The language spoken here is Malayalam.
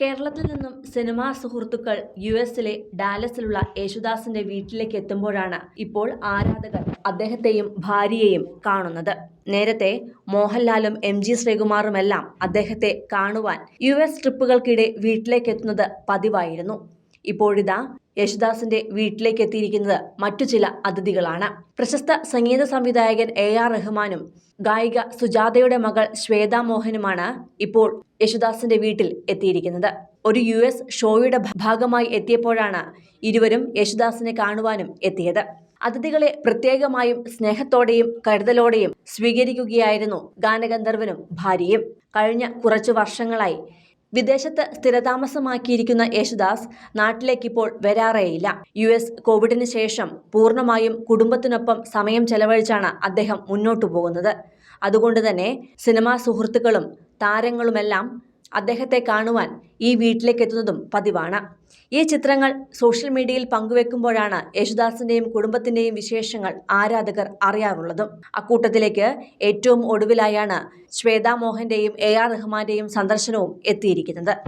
കേരളത്തിൽ നിന്നും സിനിമാ സുഹൃത്തുക്കൾ യു എസിലെ ഡാലസിലുള്ള യേശുദാസിന്റെ വീട്ടിലേക്ക് എത്തുമ്പോഴാണ് ഇപ്പോൾ ആരാധകർ അദ്ദേഹത്തെയും ഭാര്യയെയും കാണുന്നത്. നേരത്തെ മോഹൻലാലും എം ജി ശ്രീകുമാറുമെല്ലാം അദ്ദേഹത്തെ കാണുവാൻ യു എസ് ട്രിപ്പുകൾക്കിടെ വീട്ടിലേക്ക് എത്തുന്നത് പതിവായിരുന്നു. ഇപ്പോഴിതാ യേശുദാസിന്റെ വീട്ടിലേക്ക് എത്തിയിരിക്കുന്നത് മറ്റു ചില അതിഥികളാണ്. പ്രശസ്ത സംഗീത സംവിധായകൻ എ ആർ റഹ്മാനും ഗായിക സുജാതയുടെ മകൾ ശ്വേത മോഹനുമാണ് ഇപ്പോൾ യേശുദാസിന്റെ വീട്ടിൽ എത്തിയിരിക്കുന്നത്. ഒരു യു എസ് ഷോയുടെ ഭാഗമായി എത്തിയപ്പോഴാണ് ഇരുവരും യേശുദാസിനെ കാണുവാനും എത്തിയത്. അതിഥികളെ പ്രത്യേകമായും സ്നേഹത്തോടെയും കരുതലോടെയും സ്വീകരിക്കുകയായിരുന്നു ഗാനഗന്ധർവനും ഭാര്യയും. കഴിഞ്ഞ കുറച്ചു വർഷങ്ങളായി വിദേശത്ത് സ്ഥിരതാമസമാക്കിയിരിക്കുന്ന യേശുദാസ് നാട്ടിലേക്ക് ഇപ്പോൾ വരാറേയില്ല. യു എസ് കോവിഡിന് ശേഷം പൂർണമായും കുടുംബത്തിനൊപ്പം സമയം ചെലവഴിച്ചാണ് അദ്ദേഹം മുന്നോട്ടു പോകുന്നത്. അതുകൊണ്ട് തന്നെ സിനിമാ സുഹൃത്തുക്കളും താരങ്ങളുമെല്ലാം അദ്ദേഹത്തെ കാണുവാൻ ഈ വീട്ടിലേക്ക് എത്തുന്നതും പതിവാണ്. ഈ ചിത്രങ്ങൾ സോഷ്യൽ മീഡിയയിൽ പങ്കുവെക്കുമ്പോഴാണ് യേശുദാസിന്റെയും കുടുംബത്തിന്റെയും വിശേഷങ്ങൾ ആരാധകർ അറിയാറുള്ളതും. അക്കൂട്ടത്തിലേക്ക് ഏറ്റവും ഒടുവിലായാണ് ശ്വേതാ മോഹന്റെയും എ ആർ റഹ്മാന്റെയും സന്ദർശനവും എത്തിയിരിക്കുന്നത്.